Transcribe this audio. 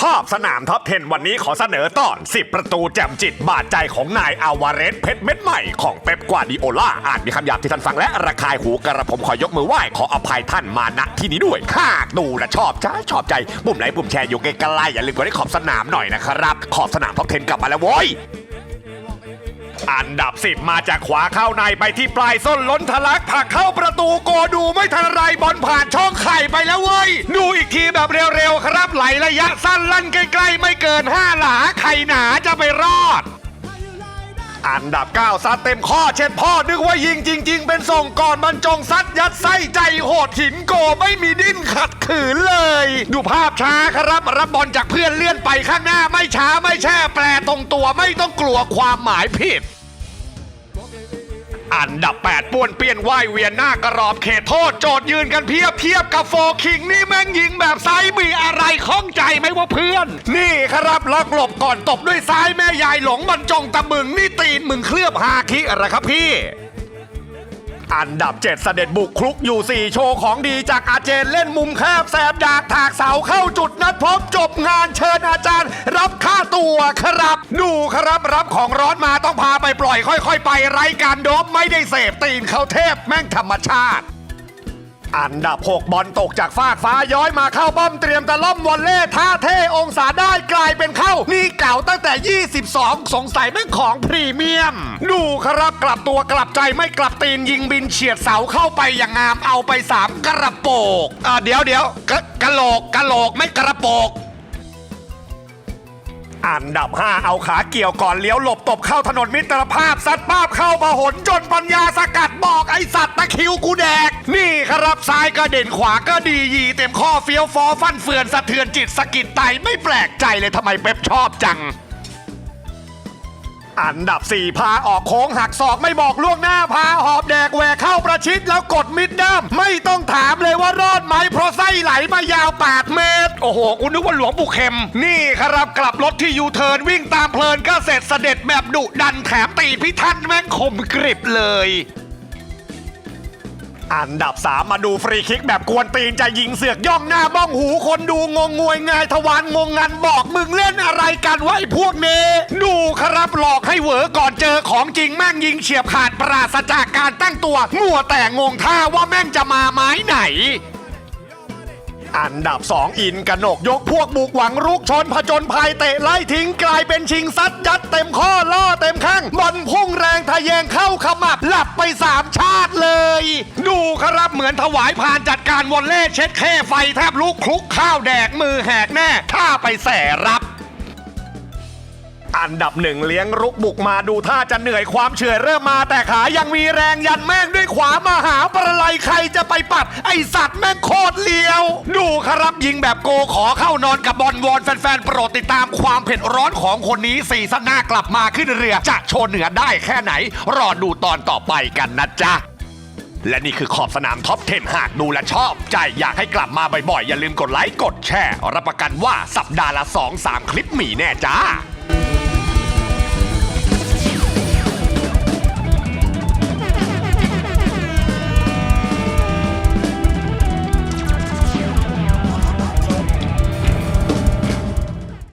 ขอบสนามท็อป 10 วันนี้ขอเสนอตอน 10 ประตูแจ่มจิตบาดใจของนายอาวาเรสเพชรเม็ดใหม่ของเป๊ปกวาดิโอล่าอาจมีคำหยาบที่ท่านฟังและระคายหูกระผมขอยกมือไหว้ขออภัยท่านมาณที่นี้ด้วย หากดูและชอบใจชอบใจ ปุ่มไหนปุ่มแชร์อยู่ใกล้ๆอย่าลืมกดให้ขอบสนามหน่อยนะครับ ขอบสนามท็อป 10 กลับมาแล้วโว้ยอันดับ10มาจากขวาเข้าในไปที่ปลายส้นล้นทะลักผักเข้าประตูโกดูไม่ทันไรบอลผ่านช่องไข่ไปแล้วเว้ย ทีแบบเร็วๆครับไหลระยะสั้นลั่นใกล้ๆ ไม่เกิน 5 หลาไข่หนาจะไปรอด อันดับ 9 ซัดเต็มข้อเช็ดพ่อ นึกว่ายิงจริง ๆ เป็นส่งก่อนบรรจงซัดยัดไส้ใจโหดหินโกไม่มีดิ้นขัดขืนเลย ดูภาพช้าครับ รับบอลจากเพื่อนเลื่อนไปข้างหน้าไม่ช้าไม่แช่แปลตรงตัวไม่ต้องกลัวความหมายผิด อันดับ 8 ป้วนเปี้ยนว่ายเวียนหน้ากระรอบเขตโทษ โจทย์ยืนกันเพียบเทียบกับโฟคิงนี่แม่งยิงแบบซ้ายมีอะไรข้องใจไหมว่าเพื่อน นี่ครับล็อกหลบก่อนตบด้วยซ้ายแม่ยายหลงบรรจงตะมึงนี่ตีนมึงเคลือบฮาคิอะไรครับพี่อันดับ 7 เสด็จบุกคลุกอยู่ 4 โชว์ของดีจากอาเจนเล่นมุมแคบแสบดากถากเสาเข้าจุดนัดพบจบงานเชิญอาจารย์ ตัวครับ ดูครับรับของร้อนมาต้องพาไปปล่อยค่อย ๆ ไปไร้การโดบไม่ได้เสพตีนเขาเทพแม่งธรรมชาติ อันดับ6บอลตกจากฟากฟ้าย้อยมาเข้าป้อมเตรียมตะล่อมวอลเล่ท่าเท่องศาได้กลายเป็นเข้า นี่เก่าตั้งแต่ 22 สงสัยเป็นของพรีเมียม ดูครับกลับตัวกลับใจไม่กลับตีนยิงบินเฉียดเสาเข้าไปอย่างงามเอาไป 3 กระโปกอ่าเดี๋ยวเดี๋ยวกะกะโหลกกะโหลกไม่กระโปก อันดับ 5 เอาขาเกี่ยวก่อนเลี้ยวหลบตบเข้าถนนมิตรภาพซัดป้าบเข้าพหนจนปัญญาสกัดบอกไอสัตว์ตะคิวกูแดก นี่ครับซ้ายก็เด่นขวาก็ดียีเต็มข้อเฟี้ยวฟอฟันเฟือนสะเทือนจิตสะกิดไตไม่แปลกใจเลยทำไมเป๊ปชอบจัง อันดับ 4 พาออกโค้งหักศอกไม่บอกล่วงหน้าพาหอบแดกแหวกเข้าประชิดแล้วกดมิดด้ามไม่ต้องถามเลยว่ารอดไหมเพราะไส้ไหลมายาว 8 เมตร โอ้โหคุณนึกว่าหลวงปู่เข็ม นี่ครับกลับรถที่ยูเทิร์นวิ่งตามเพลินก็เสร็จเสด็จแบบดุดันแถมตีพิทันแม่งคมกริบเลย อันดับ 3 มาดูฟรีคิกแบบกวนตีนจะยิงเสือกย่องหน้าบ้องหูคนดูงงงวยงายทวารงงงันบอกมึงเล่นอะไรกันวะไอ้พวกนี้ดูครับหลอกให้เหวอก่อนเจอของจริงแม่งยิงเฉียบขาดปราศจากการตั้งตัว มั่วแต่งงท่าว่าแม่งจะมาไม้ไหนอันดับ 2 อินกระหนกยกพวกบุกหวังรุกชนผจญภัยเตะไล่ทิ้งกลายเป็นชิงซัดยัดเต็มข้อล่อเต็มข้างบอลพุ่งแรงทะแยงเข้าขมับหลับไปสามชาติเลย ดูครับเหมือนถวายผานจัดการวอลเล่เช็ดแค่ไฟแทบลุกคลุกข้าวแดกมือแหกแน่ท่าไปแสรับ อันดับหนึ่งเลี้ยงรุกบุกมาดูท่าจะเหนื่อยความเฉื่อยเริ่มมาแต่ขายังมีแรงยันแม่งด้วยขวามาหาประไลใครจะไปปัด ไอสัตว์แม่งโคตรเลี้ยว ดูครับยิงแบบโกขอเข้านอนกับบอลวอนแฟนๆโปรดติดตามความเผ็ดร้อนของคนนี้ซีซั่นหน้ากลับมาขึ้นเรือจะโชว์เหนือได้แค่ไหน รอดูตอนต่อไปกันนะจ๊ะ และนี่คือขอบสนามท็อป 10 หากดูและชอบ ใจอยากให้กลับมาบ่อยๆ อย่าลืมกดไลค์กดแชร์ รับประกันว่าสัปดาห์ละ 2-3 คลิปมีแน่จ้า